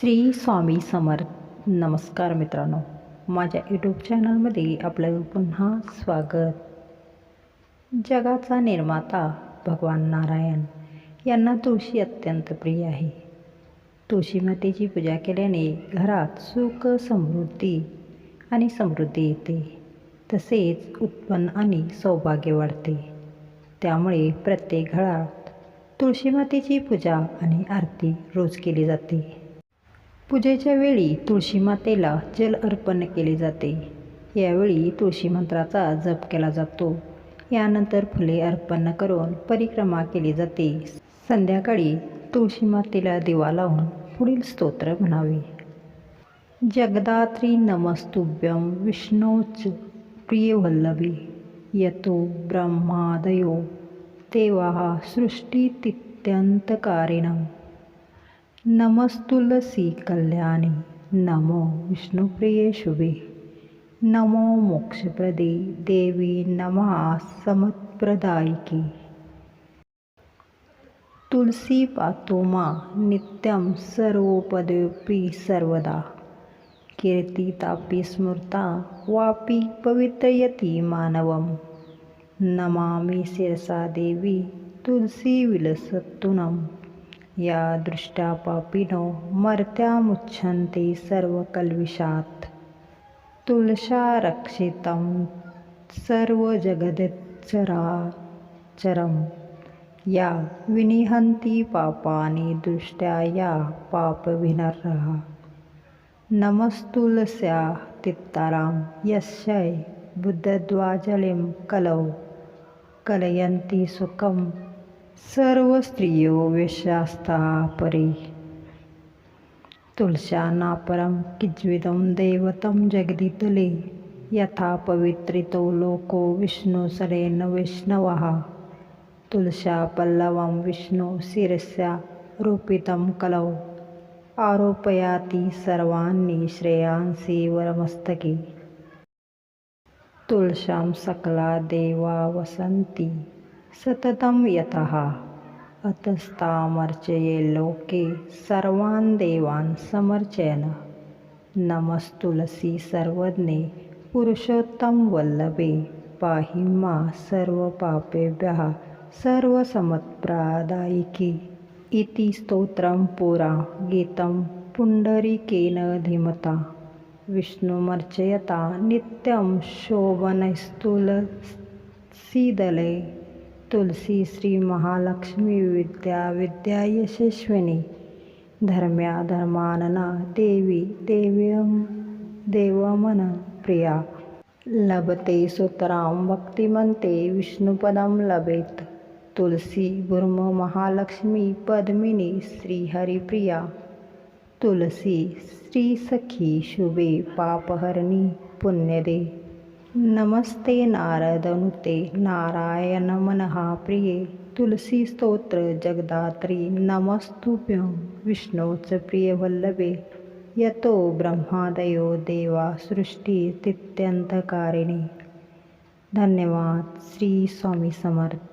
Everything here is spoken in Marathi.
श्री स्वामी समर्थ. नमस्कार मित्रांनो. माझ्या यूट्यूब चॅनलमध्ये आपलं पुन्हा स्वागत. जगाचा निर्माता भगवान नारायण यांना तुळशी अत्यंत प्रिय आहे. तुळशी मातेची पूजा केल्याने घरात सुख समृद्धी आणि समृद्धी येते. तसेच उत्पन्न आणि सौभाग्य वाढते. त्यामुळे प्रत्येक घरात तुळशी मातेची पूजा आणि आरती रोज केली जाते. पूजेच्या वेळी तुळशी मातेला जल अर्पण केले जाते. यावेळी तुळशी मंत्राचा जप केला जातो. यानंतर फुले अर्पण करून परिक्रमा केली जाते. संध्याकाळी तुळशी मातेला दिवा लावून पुढील स्तोत्र म्हणावे. जगदात्री नमस्तुभ्यम विष्णोच प्रियवल्लभी यतो ब्रह्मादयो देवाः सृष्टितित्यन्तकारिणं नमस्तुलसी कल्याणी नमो विष्णुप्रिये शुभे। नमो मोक्षप्रदे देवी नमः समत्प्रदायिके। तुलसी पातो मा नित्यं सर्वोपदेपी सर्वदा। कीर्तितापि स्मृता वापि पवित्रयति मानवं नमामि शिरसा देवी तुलसी विलसत्तुनं या दृष्ट्या पापिनो मर्त्यामुच्छन्ते सर्वकल्विषात्। तुलसा रक्षितं सर्वजगदचराचरं या विनिहन्ति पापानि दृष्ट्या या पापविनरः नमस्तुलस्या तित्तारां यस्यै बुद्धद्वाजलिं कलौ। कलयन्ति सुखं सर्वस्त्रियो व्यशास्ताः परे तुलस्यानापरं किज्विदं देवतं जगदितले यथा पवित्रितो लोको विष्णुसरेण वैष्णवः। तुलस्यापल्लवं विष्णु शिरस्या रूपितं कलौ। आरोपयाति सर्वाणि श्रेयांसि वरमस्तके। तुलशां सकला देवा वसन्ति। सततं यतः। अतस्तामर्चये लोके सर्वान् देवान् समर्चयन्। नमस्तुलसी सर्वज्ञे पुरुषोत्तम वल्लभे पाहि मा सर्वपापेभ्यः सर्वसमत्प्रादायिकी इति स्तोत्रं पुरा गीतं पुण्डरीकेन धीमता। विष्णुमर्चयता नित्यं शोभनस्तुलसीदले। तुलसी श्रीमहालक्ष्मी विद्या विद्या यशस्विनी धर्म्या धर्मानना देवी देव्यम देवमन प्रिया। लभते सुतरां भक्तिमन्ते विष्णुपदं लभेत। तुलसी भूर्म महालक्ष्मी पद्मिनी श्रीहरिप्रिया। तुलसी श्रीसखी शुभे पापहरणी पुण्यदे। नमस्ते नारदनुते नारायणमनः प्रिये तुलसी स्तोत्र जगदात्री नमस्तुभ्यं विष्णोच प्रियवल्लभे यतो ब्रह्मादयो देवा सृष्टिस्थित्यन्तकारिणे धन्यवाद श्री स्वामी समर्थ।